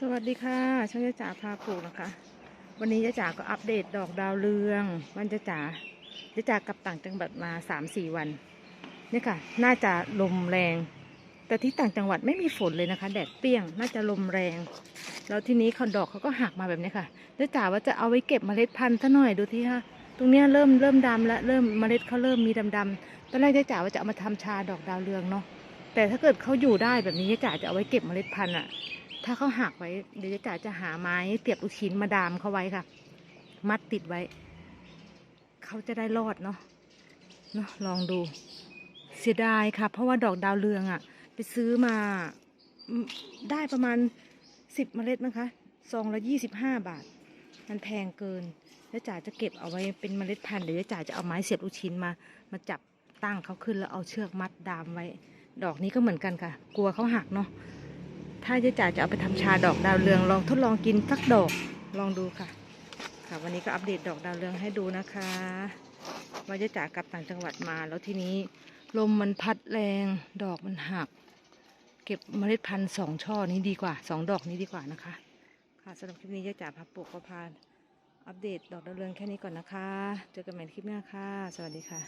สวัสดีค่ะช่างยะจ๋าพาปลูกนะคะ วันนี้ยะจ๋าก็อัปเดตดอกดาวเรือง วันยะจ๋ายะจ๋ากลับต่างจังหวัดมาสามสี่วันเนี่ยค่ะ น่าจะลมแรง แต่ที่ต่างจังหวัดไม่มีฝนเลยนะคะ แดดเปรี้ยงน่าจะลมแรง แล้วทีนี้เขาดอกเขาก็หักมาแบบนี้ค่ะยะจ๋าว่าจะเอาไว้เก็บเมล็ดพันธุ์ซะหน่อยดูที่ค่ะตรงเนี้ยเริ่มเริ่มดำแล้วเริ่มเมล็ดเขาเริ่มมีดำๆตอนแรกยะจ๋าว่าจะเอามาทำชาดอกดาวเรืองเนาะ แต่ถ้าเกิดเขาอยู่ได้แบบนี้ยะจ๋าจะเอาไว้เก็บเมล็ดพันธุ์อะถ้าเขาหักไว้เดี๋ยวจ๋าจะหาไม้เสียบลูกชิ้นมาดามเขาไว้ค่ะ มัดติดไว้ เขาจะได้รอดเนาะเนาะลองดู เสียดายค่ะ เพราะว่าดอกดาวเรืองอะ่ะ ไปซื้อมาได้ประมาณสิบเมล็ดนะคะซองละยี่สิบห้าบาท มันแพงเกินแล้วจ๋าจะเก็บเอาไว้เป็นเมล็ดพันธุ์เดี๋ยวจ๋าจะเอาไม้เสียบลูกชิ้นมา มาจับตั้งเขาขึ้นแล้วเอาเชือกมัดดามไว้ ดอกนี้ก็เหมือนกันค่ะ กลัวเขาหักเนาะถ้าเจ๊จ๋าจะเอาไปทำชาดอกดาวเรืองลองทดลองกินสักดอกลองดูค่ะ ค่ะ วันนี้ก็อัปเดตดอกดาวเรืองให้ดูนะคะว่าเจ๊จ๋ากลับต่างจังหวัดมาแล้วทีนี้ลมมันพัดแรง ดอกมันหัก เก็บเมล็ดพันธุ์สองช่อนี้ดีกว่าสองดอกนี้ดีกว่านะคะ ค่ะสำหรับคลิปนี้เจ๊จ๋าพาปลูกก็พานอัปเดตดอกดาวเรืองแค่นี้ก่อนนะคะ เจอกันใหม่คลิปหน้าค่ะ สวัสดีค่ะ